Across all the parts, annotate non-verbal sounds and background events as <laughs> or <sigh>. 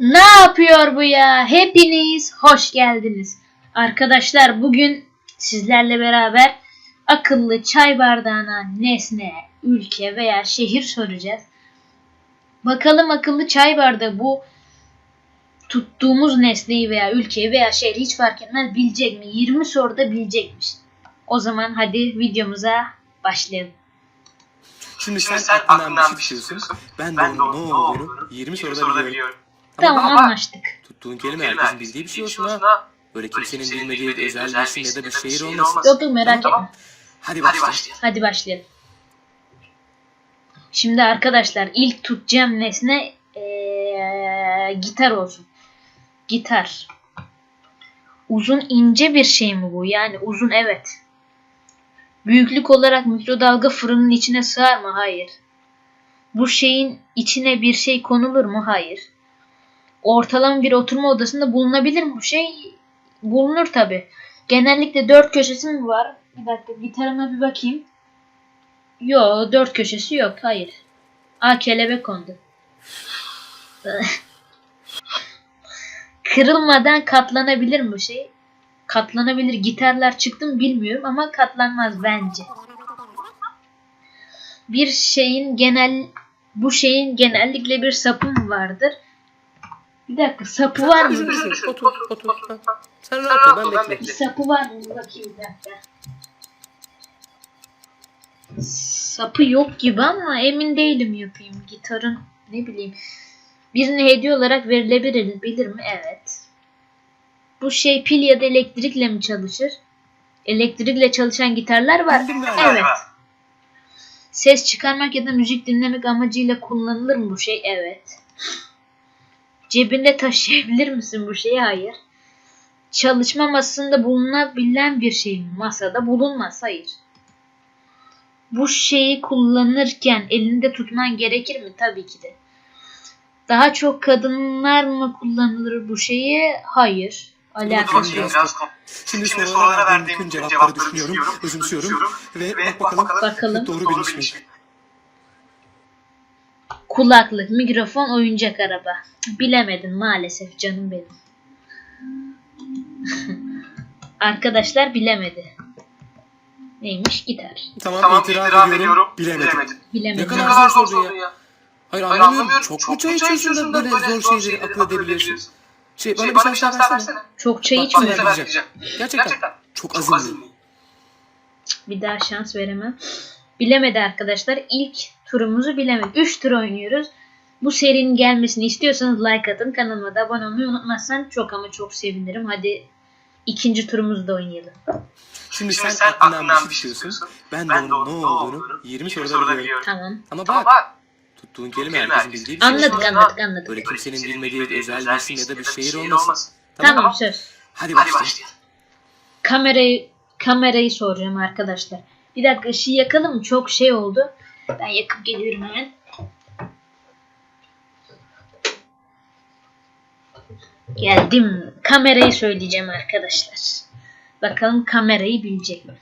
Ne yapıyor bu ya? Hepiniz hoş geldiniz. Arkadaşlar bugün sizlerle beraber akıllı çay bardağına nesne, ülke veya şehir soracağız. Bakalım akıllı çay bardağı bu tuttuğumuz nesneyi veya ülkeyi veya şehri hiç fark etmez bilecek mi? 20 soruda bilecekmiş. O zaman hadi videomuza başlayalım. Şimdi Şimdi sen, aklından bir şey istiyorsun. Ben de onun ne olduğunu 20 soruda biliyorum. Tamam Ama anlaştık. tuttuğun kelime herkesin bildiği bir şey olsun ha. Böyle kimsenin bilmediği özel bir isim ya da bir şehir olmasın. Yok yok merak etme. Hadi başlayalım. Hadi başlayalım. Şimdi arkadaşlar ilk tutacağım nesne eee, gitar olsun. Gitar. Uzun ince bir şey mi bu? Yani uzun evet. Büyüklük olarak mikrodalga fırının içine sığar mı? Hayır. Bu şeyin içine bir şey konulur mu? Hayır. Ortalama bir oturma odasında bulunabilir mi bu şey? Bulunur tabi. Genellikle dört köşesi mi var? Bir dakika gitarıma bir bakayım. Yo dört köşesi yok. Hayır. Aa kelebek kondu. <laughs> Kırılmadan katlanabilir mi bu şey? Katlanabilir. Gitarlar çıktı mı bilmiyorum ama katlanmaz bence. Bir şeyin genel bu şeyin genellikle bir sapı mı vardır? Bir dakika sapı var mı? Düşün. Otur otur. Ha. Sen rahat ol ben bekliyorum. Sapı var mı? Bakayım bir dakika. Sapı yok gibi ama emin değilim yapayım. Gitarın ne bileyim. Birine hediye olarak verilebilir bilir mi? Evet. Bu şey pil ya da elektrikle mi çalışır? Elektrikle çalışan gitarlar var. Evet. Ses çıkarmak ya da müzik dinlemek amacıyla kullanılır mı bu şey? Evet. Cebinde taşıyabilir misin bu şeyi? Hayır. Çalışma masasında bulunabilen bir şey mi? Masada bulunmaz. Hayır. Bu şeyi kullanırken elinde tutman gerekir mi? Tabii ki de. Daha çok kadınlar mı kullanılır bu şeyi? Hayır. Alakası yok. Şimdi sorulara verdiğim bütün cevapları düşünüyorum, özümsüyorum ve bak bakalım Bakalım. doğru bilmiş miyim? Kulaklık, mikrofon, oyuncak araba. Bilemedim maalesef canım benim. <laughs> Arkadaşlar bilemedi. Neymiş gitar. Tamam, Tamam itiraf, ediyorum. Bilemedim. Ne Bilemedim. kadar Ne kadar zor soru ya. Hayır Hayır anlamıyorum. anlamıyorum. Çok mu çay içiyorsun da böyle zor şeyleri akıl edebiliyorsun? Şey bana Şey, bir şans daha versene. Çok çay Bak, içmiyorum. vermeyeceğim. Gerçekten Gerçekten. çok Çok azimli. azimli. Bir daha şans veremem. Bilemedi arkadaşlar. İlk turumuzu bilemedi. 3 tur oynuyoruz. Bu serinin gelmesini istiyorsanız like atın. Kanalıma da abone olmayı unutmazsan çok ama çok sevinirim. Hadi ikinci turumuzu da oynayalım. Şimdi Şimdi sen aklından bir şey istiyorsun. Ben de onun ne olduğunu 20 soruda biliyorum. Tamam. Ama Ama bak bak. tuttuğun kelime herkesin bildiği bir şey Anladık anladık anladık. Böyle Böyle kimsenin bilmediği özel bir isim ya da bir şehir şehir olmasın. Tamam, Tamam. söz. Hadi Hadi başlayalım. Kamerayı kamerayı soracağım arkadaşlar. Bir dakika ışığı yakalım? Çok şey oldu. Ben yakıp geliyorum hemen. Geldim. Kamerayı söyleyeceğim arkadaşlar. Bakalım kamerayı bilecek mi?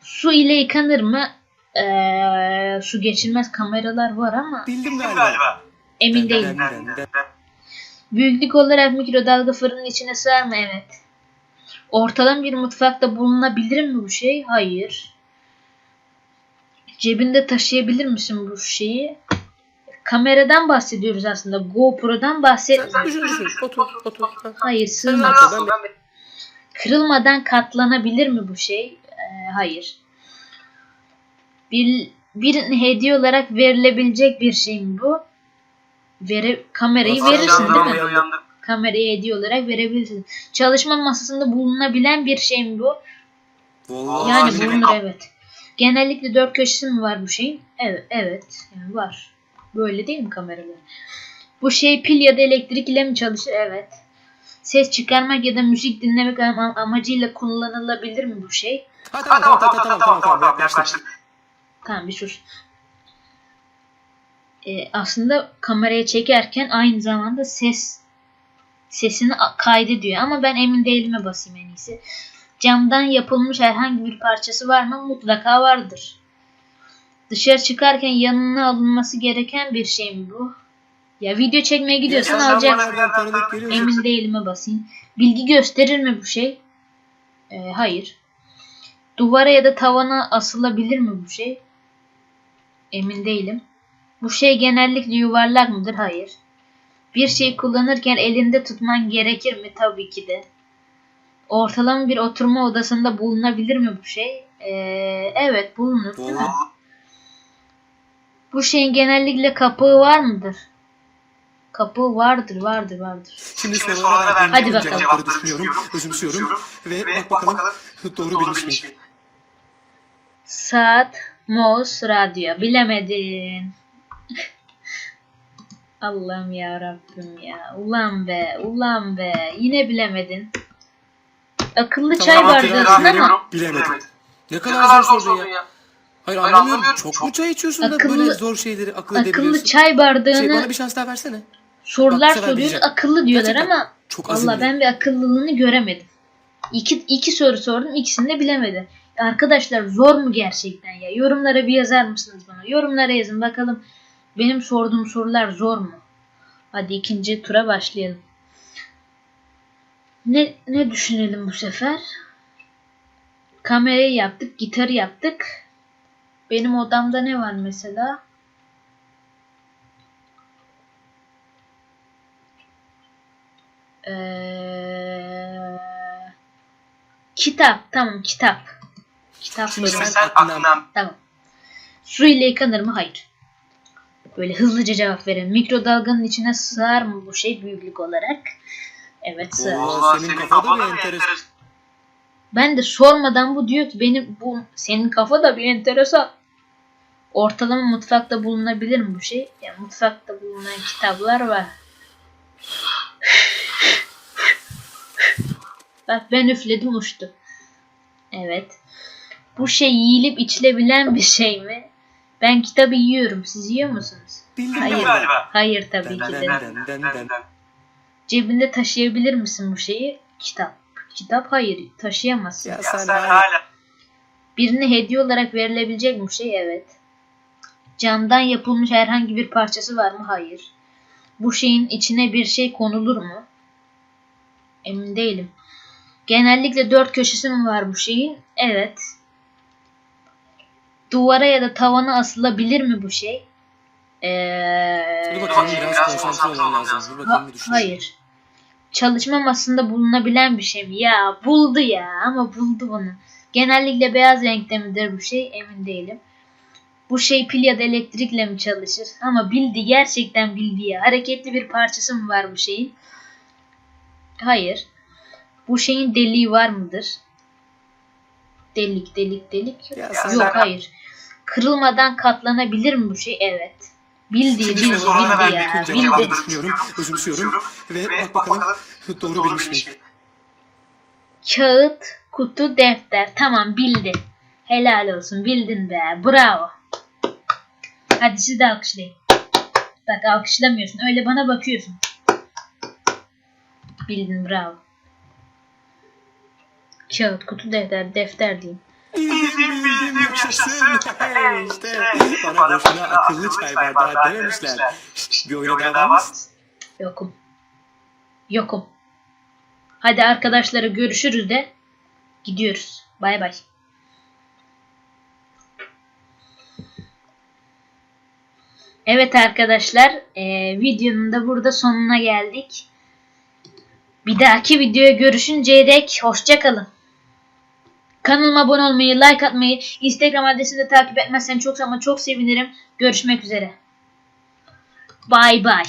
Su ile yıkanır mı? Ee, su geçirmez kameralar var ama Bildim galiba. Emin değilim. Büyüklük olarak mikrodalga fırının içine sığar mı? Evet. Ortalama bir mutfakta bulunabilir mi bu şey? Hayır. Cebinde taşıyabilir misin bu şeyi? Kameradan bahsediyoruz aslında. GoPro'dan bahsetmiyoruz. Düşün düşün. Otur otur. Ha. Hayır sığmaz. Kırılmadan katlanabilir mi bu şey? Ee, hayır. Bir, birine hediye olarak verilebilecek bir şey mi bu? Vere, kamerayı Nasıl verirsin değil mi? uyandım? Kamerayı hediye olarak verebilirsin. Çalışma masasında bulunabilen bir şey mi bu? Vallahi Yani bulunur evet. Genellikle dört köşesi mi var bu şeyin? Evet, evet. Yani var. Böyle değil mi kameralar? Bu şey pil ya da elektrik ile mi çalışır? Evet. Ses çıkarmak ya da müzik dinlemek am- amacıyla kullanılabilir mi bu şey? Ha, tamam tamam tamam tamam tamam tamam tamam yaklaştık. Tamam bir sus. Ee, aslında kameraya çekerken aynı zamanda ses sesini kaydediyor ama ben emin değilime basayım en iyisi. Camdan yapılmış herhangi bir parçası var mı? Mutlaka vardır. Dışarı çıkarken yanına alınması gereken bir şey mi bu? Ya video çekmeye gidiyorsan Ya alacaksın. Emin değilime basayım. Bilgi gösterir mi bu şey? Ee, hayır. Duvara ya da tavana asılabilir mi bu şey? Emin değilim. Bu şey genellikle yuvarlak mıdır? Hayır. Bir şey kullanırken elinde tutman gerekir mi? Tabii ki de. Ortalama bir oturma odasında bulunabilir mi bu şey? Ee, evet bulunur. değil mi? Bu şeyin genellikle kapağı var mıdır? Kapağı vardır, vardır, vardır. Şimdi Şimdi sorulara verdiğim Hadi cevapları bakalım. düşünüyorum, özümsüyorum ve bak bakalım doğru bilmiş miyim? Saat, mouse, radyo. Bilemedin. <laughs> Allah'ım ya Rabbim ya. Ulan be, ulan be. Yine bilemedin. Akıllı çay Tamam, bardağısın hatırladım. ama Bilemedim. Ne Ne kadar zor sordun ya. Hayır Hayır, anlamıyorum. anlamıyorum. Çok Çok- mu çay içiyorsun da Akıllı- böyle zor şeyleri akıl akıllı edebiliyorsun? çay Şey, bardağını bana bir şans daha versene. sorular bak, soruyoruz. Akıllı diyorlar Gerçekten. ama Çok Valla azimli. ben bir akıllılığını göremedim. İki, iki soru sordum ikisini de bilemedi. Arkadaşlar zor mu gerçekten ya? Yorumlara bir yazar mısınız bana? Yorumlara yazın bakalım benim sorduğum sorular zor mu? Hadi ikinci tura başlayalım. Ne, ne düşünelim bu sefer? Kamerayı yaptık, gitarı yaptık. Benim odamda ne var mesela? Ee, kitap. Tamam kitap. Kitap Şimdi sen aklından- Tamam. Su ile yıkanır mı? Hayır. Böyle hızlıca cevap verin. Mikrodalganın içine sığar mı bu şey büyüklük olarak? Evet sığar. Oo, senin kafada bir enteresan. Ben de sormadan bu diyor ki benim bu senin kafa da bir enteresan. Ortalama mutfakta bulunabilir mi bu şey? Ya mutfakta bulunan kitaplar var. <laughs> Bak ben üfledim uçtu. Evet. Bu şey yiyilip içilebilen bir şey mi? Ben kitabı yiyorum. Siz yiyor musunuz? Bildim Hayır. galiba. Hayır tabii ki de. Cebinde taşıyabilir misin bu şeyi? Kitap. Kitap hayır taşıyamazsın. Ya Ya sen sen hala hala Birine hediye olarak verilebilecek bir şey evet. Camdan yapılmış herhangi bir parçası var mı? Hayır. Bu şeyin içine bir şey konulur mu? Emin değilim. Genellikle dört köşesi mi var bu şeyin? Evet. Duvara ya da tavana asılabilir mi bu şey? Ee, Dur bakalım biraz konsantre olmam lazım. Dur bakayım Ha- bir düşüneyim. hayır. Çalışma masasında bulunabilen bir şey mi? Ya buldu ya ama buldu bunu. Genellikle beyaz renkte midir bu şey? Emin değilim. Bu şey pil ya da elektrikle mi çalışır? Ama bildi gerçekten bildi ya. Hareketli bir parçası mı var bu şeyin? Hayır. Bu şeyin deliği var mıdır? Delik delik delik. Ya Yok sen- hayır. Kırılmadan katlanabilir mi bu şey? Evet. Bildi bildi bildi ya. Bildi. düşünüyorum, özümsüyorum ve bak bakalım doğru bilmiş miyim? Kağıt, kutu, defter. Tamam bildi. Helal olsun bildin be. Bravo. Hadi siz de alkışlayın. Bak alkışlamıyorsun. Öyle bana bakıyorsun. Bildin bravo. Kağıt, kutu, defter, defter diyeyim. Bildim bildim yaşasın. Hey, <laughs> işte bana boşuna akıllı çay bardağı dememişler. Şşt, Bir oyuna daha var mısın? Yokum. Yokum. Hadi arkadaşlara görüşürüz de gidiyoruz. Bay bay. Evet arkadaşlar eee, videonun da burada sonuna geldik. Bir dahaki videoya görüşünceye dek hoşçakalın. Kanalıma abone olmayı, like atmayı, Instagram adresini de takip etmezsen çok ama çok sevinirim. Görüşmek üzere. Bay bay.